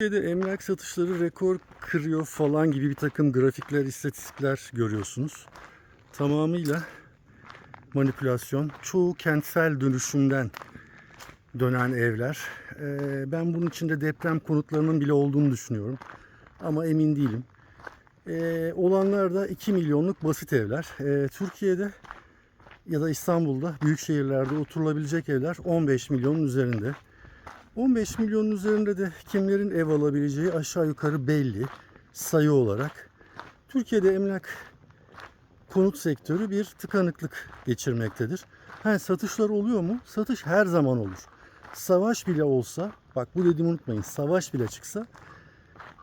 Türkiye'de emlak satışları rekor kırıyor falan gibi bir takım grafikler, istatistikler görüyorsunuz. Tamamıyla manipülasyon. Çoğu kentsel dönüşümden dönen evler. Ee, ben bunun içinde deprem konutlarının bile olduğunu düşünüyorum. Ama emin değilim. Ee, olanlar da 2 milyonluk basit evler. Ee, Türkiye'de ya da İstanbul'da büyük şehirlerde oturulabilecek evler 15 milyonun üzerinde. 15 milyonun üzerinde de kimlerin ev alabileceği aşağı yukarı belli sayı olarak. Türkiye'de emlak konut sektörü bir tıkanıklık geçirmektedir. Ha, satışlar oluyor mu? Satış her zaman olur. Savaş bile olsa, bak bu dediğimi unutmayın, savaş bile çıksa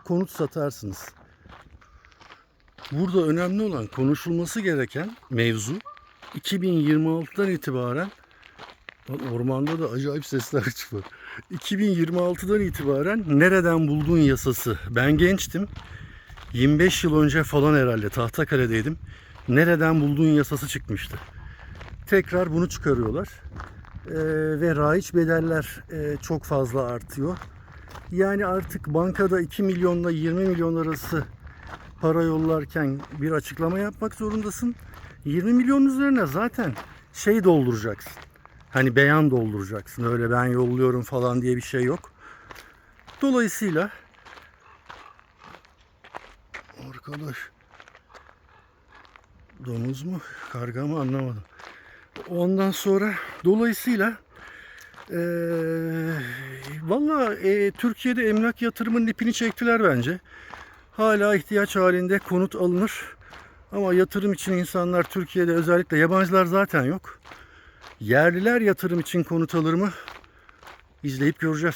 konut satarsınız. Burada önemli olan konuşulması gereken mevzu 2026'dan itibaren Lan ormanda da acayip sesler çıkıyor. 2026'dan itibaren nereden buldun yasası. Ben gençtim. 25 yıl önce falan herhalde Tahtakale'deydim. Nereden buldun yasası çıkmıştı. Tekrar bunu çıkarıyorlar. Ee, ve raiç bedeller e, çok fazla artıyor. Yani artık bankada 2 milyonla 20 milyon arası para yollarken bir açıklama yapmak zorundasın. 20 milyon üzerine zaten şey dolduracaksın. Hani beyan dolduracaksın. Öyle ben yolluyorum falan diye bir şey yok. Dolayısıyla arkadaş domuz mu karga mı anlamadım. Ondan sonra dolayısıyla eee valla eee, Türkiye'de emlak yatırımının ipini çektiler bence. Hala ihtiyaç halinde konut alınır. Ama yatırım için insanlar Türkiye'de özellikle yabancılar zaten yok. Yerliler yatırım için konut alır mı? İzleyip göreceğiz.